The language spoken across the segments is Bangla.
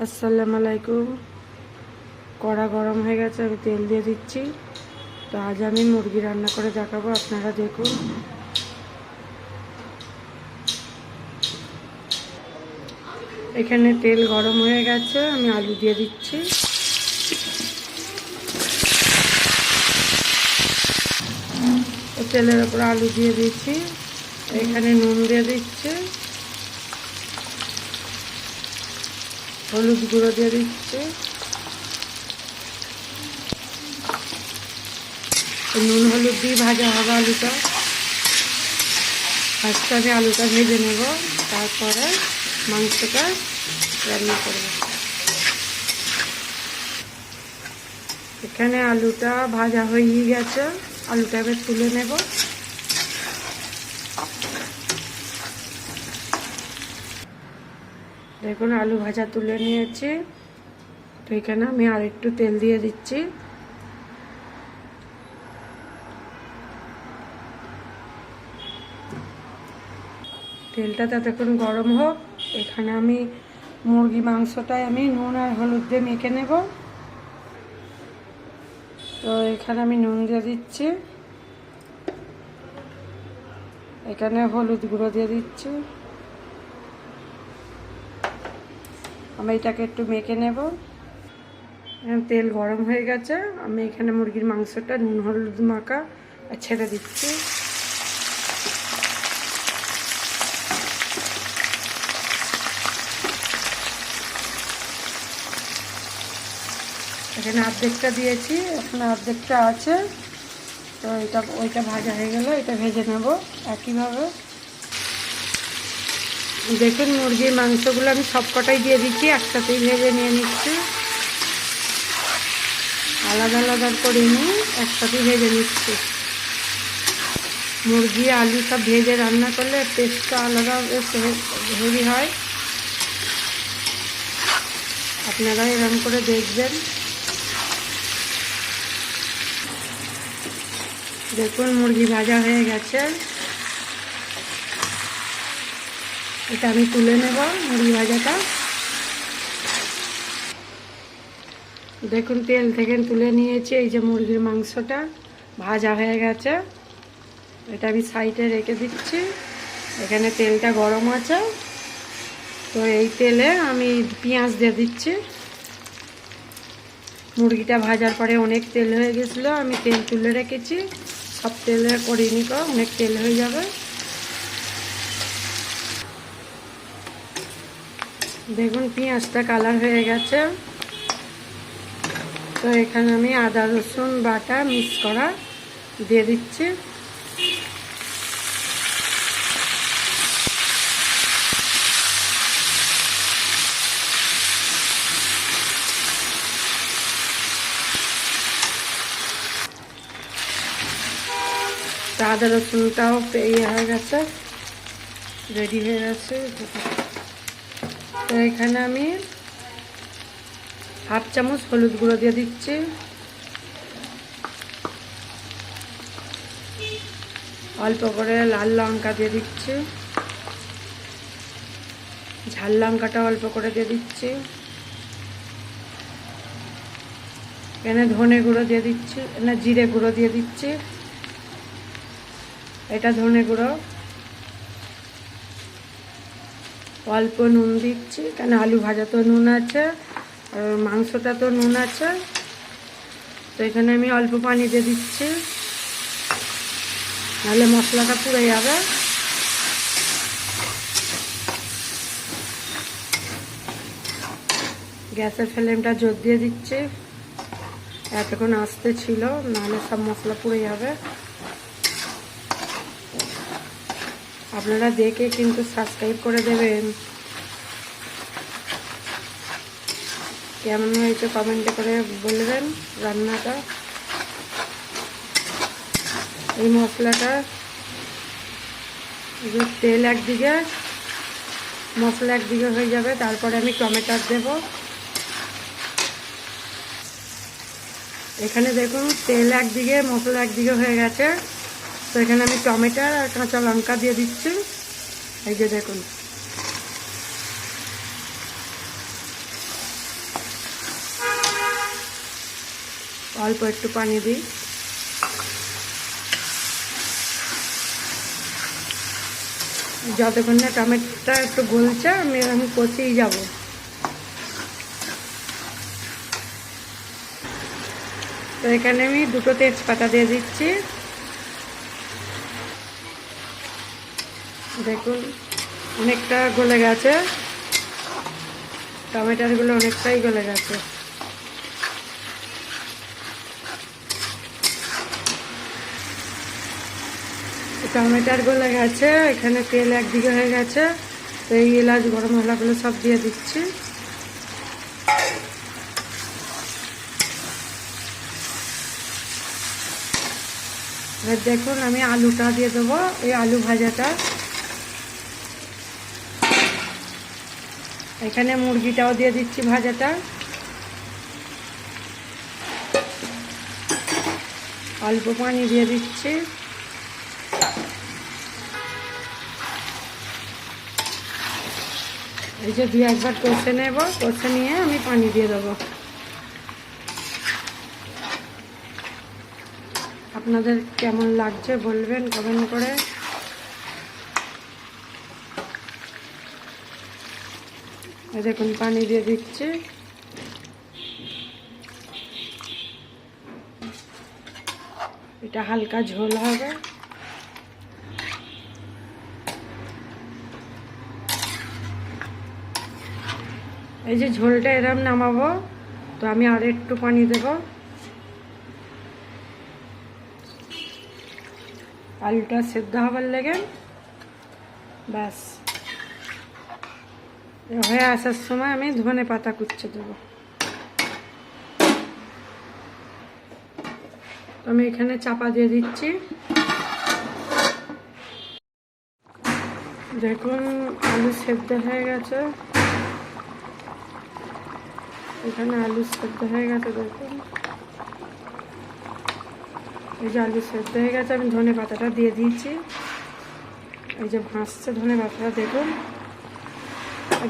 আসসালামু আলাইকুম। কড়া গরম হয়ে গেছে, আমি তেল দিয়ে দিচ্ছি। তো আজ আমি মুরগি রান্না করে দেখাবো, আপনারা দেখুন। এখানে তেল গরম হয়ে গেছে, আমি আলু দিয়ে দিচ্ছি। তেলের ওপর আলু দিয়ে দিচ্ছি। এখানে নুন দিয়ে দিচ্ছি। হলুদ গুঁড়ো দিয়ে দিচ্ছি। নুন, হলুদ দিয়ে ভাজা হবে আলুটা। ফার্স্টে আমি আলুটা ভেজে নেব, তারপরে মাংসটা রান্না করব। এখানে আলুটা ভাজা হয়ে গেছে, আলুটা এবার তুলে নেব। দেখুন, আলু ভাজা তুলে নিয়েছি। তো এখানে আমি আর একটু তেল দিয়ে দিচ্ছি। তেলটা ততক্ষণ গরম হোক। এখানে আমি মুরগি মাংসটায় আমি নুন আর হলুদ দিয়ে মেখে নেব। তো এখানে আমি নুন দিয়ে দিচ্ছি। এখানে হলুদ গুঁড়ো দিয়ে দিচ্ছি। আমি এটাকে একটু মেখে নেব। তেল গরম হয়ে গেছে। আমি এখানে মুরগির মাংসটা, নুন, হলুদ মাখা, আর ছেড়ে দিচ্ছি। এখানে অর্ধেকটা দিয়েছি। এখানে অর্ধেকটা আছে। তো এটা, ওইটা ভাজা হয়ে গেল এটা ভেজে নেব একইভাবে। দেখুন, মুরগির মাংসগুলো আমি সব কটাই দিয়ে দিচ্ছি, একসাথেই ভেজে নিয়ে নিচ্ছি। আলাদা আলাদা করে নিয়ে একসাথেই ভেজে নিচ্ছি। মুরগি, আলু সব ভেজে রান্না করলে টেস্টটা আলাদা হেভি হয়। আপনারা এরকম করে দেখবেন। দেখুন, মুরগি ভাজা হয়ে গেছে। এটা আমি তুলে নেব মুড়ি ভাজাটা। দেখুন, তেল থেকে তুলে নিয়েছি, এই যে মুরগির মাংসটা ভাজা হয়ে গেছে। এটা আমি সাইডে রেখে দিচ্ছি। এখানে তেলটা গরম আছে। তো এই তেলে আমি পেঁয়াজ দিয়ে দিচ্ছি। মুরগিটা ভাজার পরে অনেক তেল হয়ে গেছিল, আমি তেল তুলে রেখেছি। সব তেলে করিনি অনেক তেল হয়ে যাবে। দেখুন, পেঁয়াজটা কালার হয়ে গেছে। তো এখানে আমি আদা, রসুন, বাটা মিক্স করা দিয়ে দিচ্ছি। আদা, রসুনটাও ইয়ে হয়ে গেছে। রেডি হয়ে গেছে। তো এখানে আমি হাফ চামচ হলুদ গুঁড়ো দিয়ে দিচ্ছি। অল্প করে লাল লঙ্কা দিয়ে দিচ্ছি। ঝাল লঙ্কাটা অল্প করে দিয়ে দিচ্ছি। এখানে ধনে গুঁড়ো দিয়ে দিচ্ছি, না জিরে গুঁড়ো দিয়ে দিচ্ছি। এটা ধনে গুঁড়ো। অল্প নুন দিচ্ছি, কেন আলু ভাজা তো নুন আছে, আর মাংসটা তো নুন আছে। তো এখানে আমি অল্প পানি দিয়ে দিচ্ছি, নাহলে মশলাটা পুড়ে যাবে। গ্যাসের ফ্লেমটা জোর দিয়ে দিচ্ছি, এতক্ষণ আসতে ছিল, নাহলে সব মশলা পুড়ে যাবে। আপনারা দেখে কিন্তু সাবস্ক্রাইব করে দেবেন। কেমন হয়েছে কমেন্টে করে বলবেন রান্নাটা? এই মশলাটা তেল একদিকে, মশলা একদিকে হয়ে যাবে, তারপরে আমি টমেটো দেব। এখানে দেখুন তেল একদিকে, মশলা একদিকে হয়ে গেছে। তো এখানে আমি টমেটো আর কাঁচা লঙ্কা দিয়ে দিচ্ছি। এই যে দেখুন। অল্প একটু পানি দিই। যতক্ষণ না টমেটোটা একটু গলছে, আমি এরকম কচেই যাব। তো এখানে আমি দুটো তেজপাতা দিয়ে দিচ্ছি। দেখুন, অনেকটা গলে গেছে। টমেটোগুলো অনেকটাই গলে গেছে। টমেটোর গলে গেছে, এখানে তেল একদিকে হয়ে গেছে। তো এই এলাচ গরম মশলাগুলো সব দিয়ে দিচ্ছি। এবার দেখুন, আমি আলুটা দিয়ে দেবো। এই আলু ভাজাটা এখানে মুরগিটাও দিয়ে দিচ্ছি ভাজাটা। অল্প পানি দিয়ে দিচ্ছি। এই যে দিয়ে একবার কষে নেব, কষে নিয়ে আমি পানি দিয়ে দেবো। আপনাদের কেমন লাগছে বলবেন কমেন্ট করে। দেখুন, পানি দিয়ে দিচ্ছি। এটা হালকা ঝোল হবে। এই যে ঝোলটা এরম নামাবো, তো আমি আর একটু পানি দেব। আলুটা সেদ্ধ হবার লেগে, ব্যাস। হয়ে আসার সময় আমি ধনে পাতা কুচ্ছে দেবো। আমি এখানে চাপা দিয়ে দিচ্ছি। দেখুন, আলু সেদ্ধ হয়ে গেছে। এখানে আলু সেদ্ধ হয়ে গেছে, দেখুন। এই যে আলু সেদ্ধ হয়ে গেছে, আমি ধনে পাতাটা দিয়ে দিয়েছি। এই যে ভাসছে ধনে পাতাটা, দেখুন।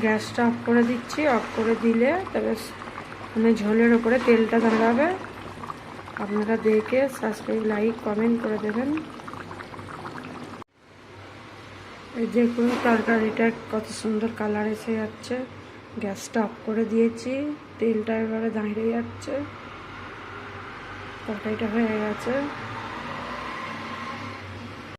গ্যাসটা অফ করে দিচ্ছি, অফ করে দিলে তবে মানে ঝোলের ওপরে তেলটা দাঁড়াবে। আপনারা দেখে সাবস্ক্রাইব লাইক কমেন্ট করে দেবেন। এই দেখুন তরকারিটা কত সুন্দর কালার এসে যাচ্ছে। গ্যাসটা অফ করে দিয়েছি, তেলটা এবারে দাঁড়িয়ে যাচ্ছে। তরকারিটা হয়ে গেছে।